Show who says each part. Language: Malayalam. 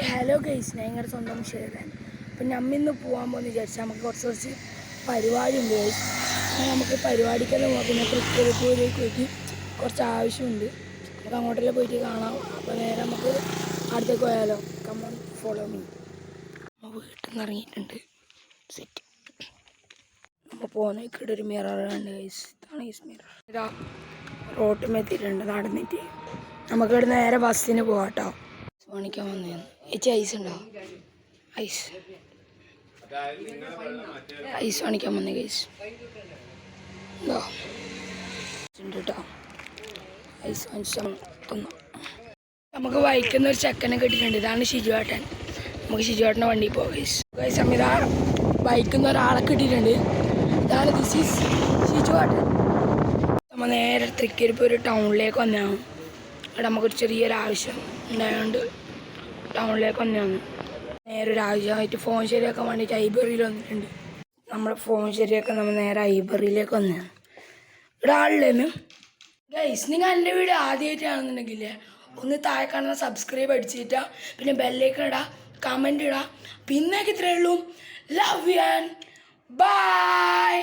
Speaker 1: ഹലോ ഗൈസ് ഞാൻ നിങ്ങളുടെ സ്വന്തം ഷെയർ അപ്പം നമ്മ ഇന്ന് പോകാൻ പോകുന്ന വിചാരിച്ചാൽ നമുക്ക് കുറച്ച് കുറച്ച് പരിപാടി ഉണ്ട് ഗൈസ് നമുക്ക് പരിപാടിക്കെല്ലാം പോകാം പിന്നെ തൃക്കരിപ്പൂരിലേക്ക് പോയിട്ട് കുറച്ച് ആവശ്യമുണ്ട്. നമുക്ക് അങ്ങോട്ടെല്ലാം പോയിട്ട് കാണാം. അപ്പോൾ നേരെ നമുക്ക് അടുത്തേക്ക് പോയാലോ? കമ്മൺ ഫോളോ മീ നമ്മൾ വീട്ടിൽ നിന്ന് ഇറങ്ങിയിട്ടുണ്ട്. സെറ്റ് നമ്മൾ പോകുന്ന ഇവിടെ ഒരു മിറർ ഗൈസ് ഇതാണ് ഗൈസ് മിറർ ഇതാ റോട്ടും എത്തിയിട്ടുണ്ട്. നടന്നിട്ട്. നമുക്ക് ഇവിടെ നേരെ ബസ്സിന് പോകാം കേട്ടോ പണിക്കാൻ വന്നതാണ് ചേച്ചി ഐസ് ഉണ്ടോ? ഐസ്. ഐസ് വാണിക്കാൻ വന്നേ ഗൈസ് ഉണ്ട് കേട്ടോ ഐസ് വാങ്ങിച്ചു തന്നു. നമുക്ക് വൈക്കുന്ന ഒരു ചെക്കനെ കിട്ടിയിട്ടുണ്ട്. ഇതാണ് ഷിജുവേട്ടൻ നമുക്ക് ഷിജുവേട്ടന്റെ വണ്ടി പോകാം ഗൈസ് ഗൈസ് സംവിധാനം ബൈക്കുന്ന ഒരാളെ കിട്ടിയിട്ടുണ്ട്. ഇതാണ് ദിസ് ഈസ് ഷിജുവേട്ടൻ നമ്മൾ നേരെ തൃക്കരിപ്പൂർ ടൗണിലേക്ക് വന്നതാണ്. അവിടെ നമുക്കൊരു ചെറിയൊരു ആവശ്യം ഉണ്ടായതുകൊണ്ട് ടൗണിലേക്ക് വന്നതാണ്. നേരെ ഒരു ആവശ്യമായിട്ട് ഫോൺ ശരിയാക്കാൻ വേണ്ടിയിട്ട് ഐബറിയിൽ വന്നിട്ടുണ്ട്. നമ്മുടെ ഫോൺ ശരിയാക്കാൻ നമ്മൾ നേരെ ഐബറിയിലേക്ക് വന്നതാണ്. ഇവിടെ ആളില്ലേന്ന് ഗൈസ് നിങ്ങൾ എന്റെ വീഡിയോ ആദ്യമായിട്ടാണെന്നുണ്ടെങ്കിൽ ഒന്ന് താഴെ കാണുന്ന സബ്സ്ക്രൈബ് അടിച്ചിട്ടാ പിന്നെ ബെല്ലേക്ക് ഇടാം കമന്റ് ഇടാം. പിന്നെ ഇത്രയേ ഉള്ളൂ. Love you and by